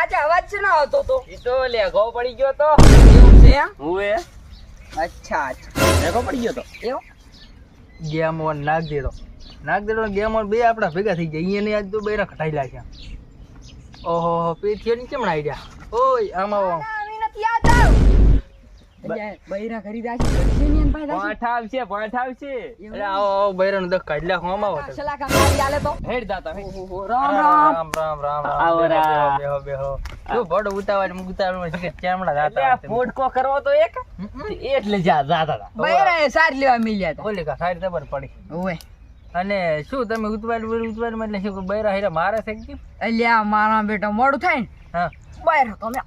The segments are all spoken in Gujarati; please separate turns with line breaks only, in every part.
આજે અવાજ છે ને આવતો તો.
એ તો લેઘો પડી ગયો તો.
એવું છે હું
એ?
અચ્છા અચ્છા.
લેઘો પડી ગયો તો?
એવું?
ગેમ ઓન નાખ દેતો નાખ દેતો ગેમ ઓન બે આપણા ભેગા થઈ ગયા. અહીંયા આજ તો બેરા ખટાઈ લાગ્યા ઓહો પે થયો ને કેમ આઈ ગયા ઓય આમાં આવો આમ.
નથી આવતો બૈરા કરી દા છે
પાંઠ આવશે પાંઠ આવશે.
એટલે આવો આવો બૈરાનો દખ કાઢી લ્યા આવો તમે.
સલાકા આલે તો.
હેડ દાતા
રામ રામ.
રામ રામ રામ
આવો રા.
બેહો બેહો. શું ભડ ઉતાવળ ને ઉતાવળમાં ચામડા
એટલે
જાતા
આ કરવો તો એક? એટલે જા જાતા
બૈરા સાર લેવા મિલ્યા હતા.
ઓલી કા સારી ખબર પડી.
ઓય
અને શું તમે ઉતવાળમાં એટલે શું બૈરા હેરા મારે છે કે?
અલ્યા મારા બેટા મોડું થાય ને.
હા.
બૈરા તમે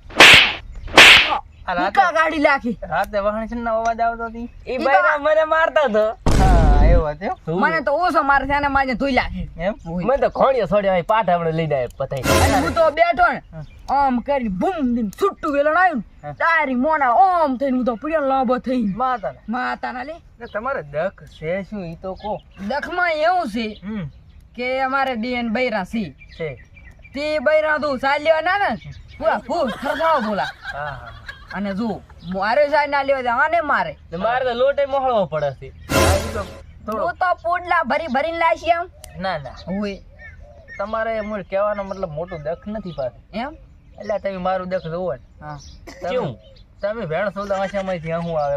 કા ગાડી લાખી.
રાતે વાહણ અવાજ આવતો હતી.
ઈ બૈરા મને મારતા તો.
હા એવું હતું.
મને તો ઓછો મારે છે અને માજે ધોઈ લાખી.
એમ?
મને તો ખોણિયો છોડ્યો હોય પાઠ હમણાં લઈને આવ્યો પતાઈ
હું તો બેઠો ને આમ કરી બૂમ દીન છૂટું વેલણ આવ્યું તારી મોના ઓમ થઈને હું તો પડ્યો લાંબો થઈ
માતા
માતાના લે.
તમારે દખ છે શું ઈ તો કહો
દખમાં એવું છે
હમ.
કે અમારે બેન બૈરા છે.
છે.
તે બૈરા તું ચાલ્યો ના ને. પૂરા ફૂલ ખરખાવો બોલા.
હા હા.
અને જો મારે જાય ના લેવા જાય ને મારે.
મારે તો લોટે મોહળવો પડે છે.
તો
તો પોડલા ભરી ભરીને લાશી એમ.
ના ના.
હોય
તમારે મૂળ કહેવાનો મતલબ મોટું દખ નથી પાછું
એમ?
એટલે તમે મારું દખ જોવો ને
હા.
તમે-
કેવું?
તમે ભેણ સોદા વાંચામાંથી હું આવે.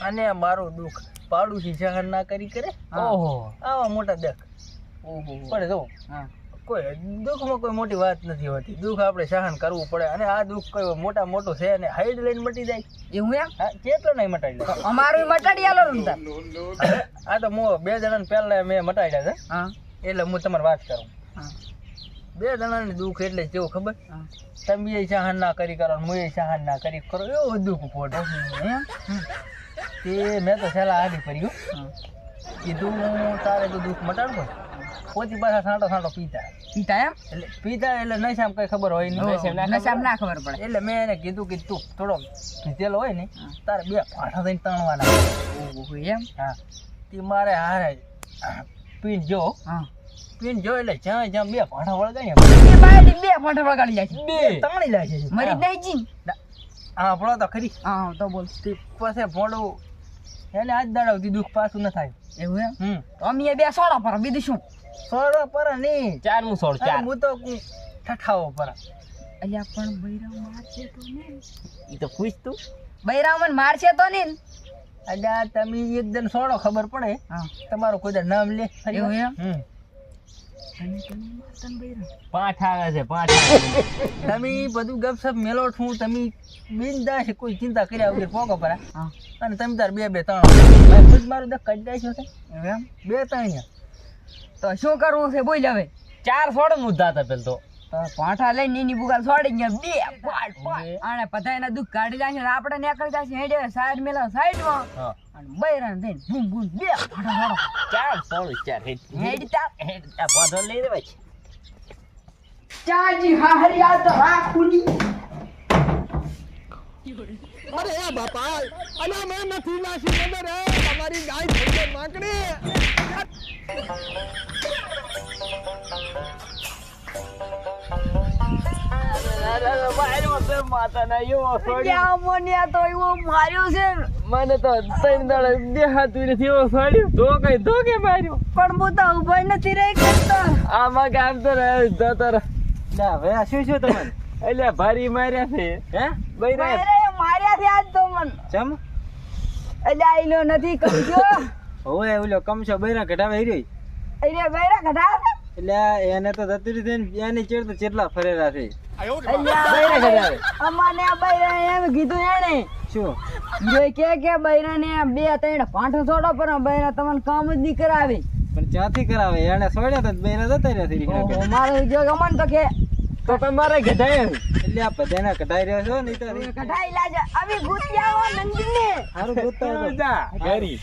અને મારું દુઃખ પાડોશી સહન ના કરી કરે.
ઓહો.
આવા મોટા દખ.
ઓહો.
પડે જો
હા.
કોઈ દુઃખમાં કોઈ મોટી વાત નથી હોતી. દુઃખ આપણે સહન કરવું પડે અને આ દુઃખ કોઈ મોટા મોટું છે અને હાઈડ લઈને મટી જાય.
એવું એમ?
કેટલો નહીં મટાડી
દે? અમારું મટાડી આલો ને
આ તો હું બે જણાને પહેલા મેં મટાડ્યા છે. એટલે હું તમારે વાત કરું. બે જણાની દુઃખ એટલે કેવું ખબર? તમે સહન ના કરી કરો હું સહન ના કરી કરો. એવું દુઃખ પોડે તે મેં તો છેલ્લા આડી પડ્યું
હા
કીધું તારે તો દુઃખ મટાડું. પોતી પાછા સાંટો સાંટો પીતા.
પીતા એમ?
એટલે પીતા એટલે નશામાં કઈ ખબર હોય નહીં.
નશામાં ના ખબર પડે.
એટલે મેં એને કીધું કે તું થોડો પીધેલો હોય ને તારે બે પાઠા થઈને તણવાના
એમ?
હા. તે મારે હારે પીન જો. પીન જો એટલે જ્યાં જ્યાં બે પાઠા વળગાડી
બે બાયડી વળગાડી જાય છે.
બે. તણી લાગે છે.
મરી નહીં જીન.
હા આપણો તો ખરી.
હા તો બોલ.
તે પાસે ભોળું એને આજ દાડાવતી દુઃખ પાછું ન થાય.
એવું એમ?
હમ.
તો અમે બે સોડા પર બીજું શું?
સોળો પર નહીં.
ચારનું સોળ ચાર.
હું તો ઠઠાવો પર.
અલ્યા પણ બૈરા મારશે તો નહીં
એ તો ખુશ તું.
બૈરા મારશે તો નહીં
અલ્યા તમે એકદમ સોળો ખબર પડે.
હા.
તમારું કોઈ નામ લે
એવું એમ?
પાંઠ આવે છે પાઠ
તમે બધું ગપસપ મેલો છું તમે બિંદાસ કોઈ ચિંતા કર્યા વગર પોકો પર
હા.
અને તમે તાર બે બે ત્રણ ખુદ મારું દખ કાઢી નાખ્યો છે.
એમ?
બે ત્રણ
તો શું કરવું છે બોલ હવે.
ચાર છોડ મુદ્દા હતા પેલ તો.
પાંઠા પાઠા લઈને એની બુગાલ છોડી ગયા. બે પાટ અને પધાયના દુઃખ કાઢી જાય છે ને આપણે નીકળી જાય છે હેડે સાઈડ મેલા સાઈડમાં.
માં
અને બૈરા થઈને બૂમ બૂમ બે ફાટા છોડો
ચાર છોડ ચાર હેડ.
હેડતા
હેડ આ બધો લઈ લેવાય છે.
ચાજી હાહરિયા તો રાખુલી
અરે એ બાપા અને મેં નથી નાસી નજર હે તમારી ગાય થઈ ગઈ માંકડી
મને તો એવો માર્યો છે. ને.
મને તો ત્રણ નથી એવો તો કઈ તો કે માર્યો.
પણ હું તો ઊભો નથી રહી કરતો.
આમાં કામ તો રહે જતો રહે
ના હવે શું શું તમારે?
એટલે ભારી માર્યા છે
હે?
બૈરા?
માર્યા છે આજ તો મન.
ચમ?
એટલે આઈલો નથી કમજો.
ઓય ઓલો કમશો બૈરા ઘટાવે હીરો
એટલે બૈરા ઘટાવે
એટલે એને તો ધતુરી થઈને એની ચેડ તો ચેટલા ફરેલા છે.
બૈરા અમાને બૈરા એમ કીધું એને
શું?
જો કે કે બૈરા ને બે ત્રણ પાંઠો છોડો પણ બૈરા તમને કામ જ નહીં કરાવે.
પણ ક્યાંથી કરાવે? એને સોડ્યા તો બૈરા જતા રહ્યા
મારો મારું તો કે
તો તમારે ગધાય
એટલે આ બધાને કઢાઈ રહ્યો છો ને ઈ તો
કઢાઈ લાજે. આવી ગુતિયાઓ નંદીને.
હારું હતો
જા ઘરી